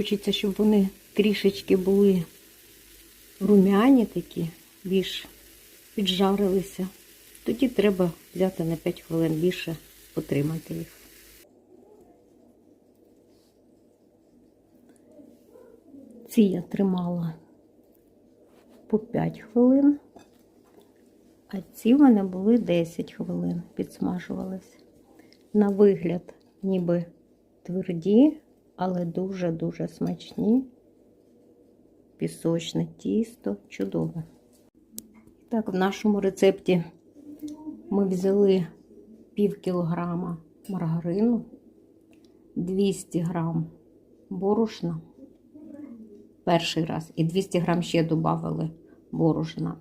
Хочеться, щоб вони трішечки були румяні такі, більш піджарилися. Тоді треба взяти на 5 хвилин більше, потримати їх. Ці я тримала по 5 хвилин, а ці в мене були 10 хвилин, підсмажувалися. На вигляд, ніби тверді, але дуже-дуже смачні. Пісочне тісто, чудове. Так, в нашому рецепті ми взяли пів кілограма маргарину, 200 грам борошна перший раз, і 200 грам ще додали борошна.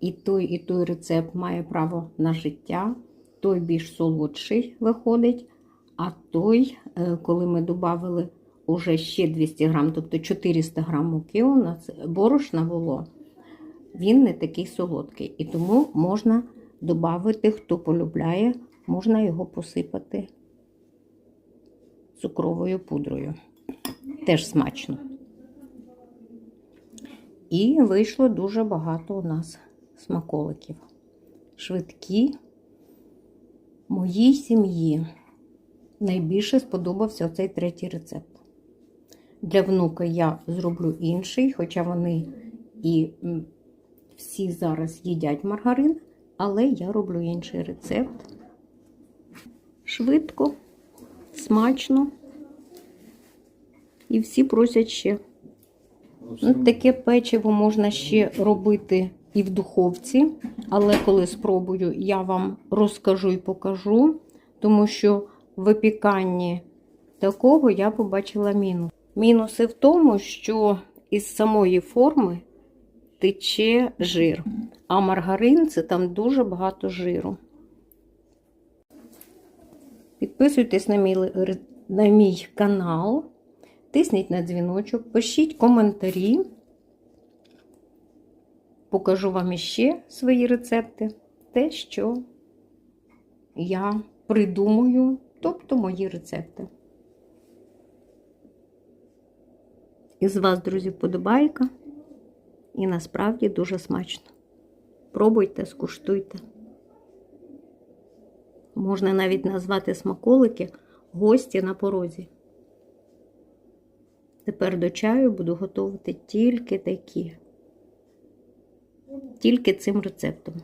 І той, і той рецепт має право на життя. Той більш солодший виходить, а той, е, коли ми додали уже ще 200 грам, тобто 400 грам муки у нас борошна було, він не такий солодкий. І тому можна додати, хто полюбляє, можна його посипати цукровою пудрою. Теж смачно. І вийшло дуже багато у нас смаколиків. Швидкі. Моїй сім'ї найбільше сподобався цей третій рецепт. Для внука я зроблю інший, хоча вони і всі зараз їдять маргарин, але я роблю інший рецепт. Швидко, смачно. І всі просять ще. Ну, таке печиво можна ще робити і в духовці, але коли спробую, я вам розкажу і покажу, тому що в випіканні такого я побачила мінус. Мінуси в тому, що із самої форми тече жир, а маргарин це там дуже багато жиру. Підписуйтесь на мій, на мій канал, тисніть на дзвіночок, пишіть коментарі. Покажу вам іще свої рецепти. Те, що я придумую, тобто мої рецепти. Із вас, друзі, вподобайка. І насправді дуже смачно. Пробуйте, скуштуйте. Можна навіть назвати смаколики гості на порозі. Тепер до чаю буду готувати тільки такі. Тільки цим рецептом.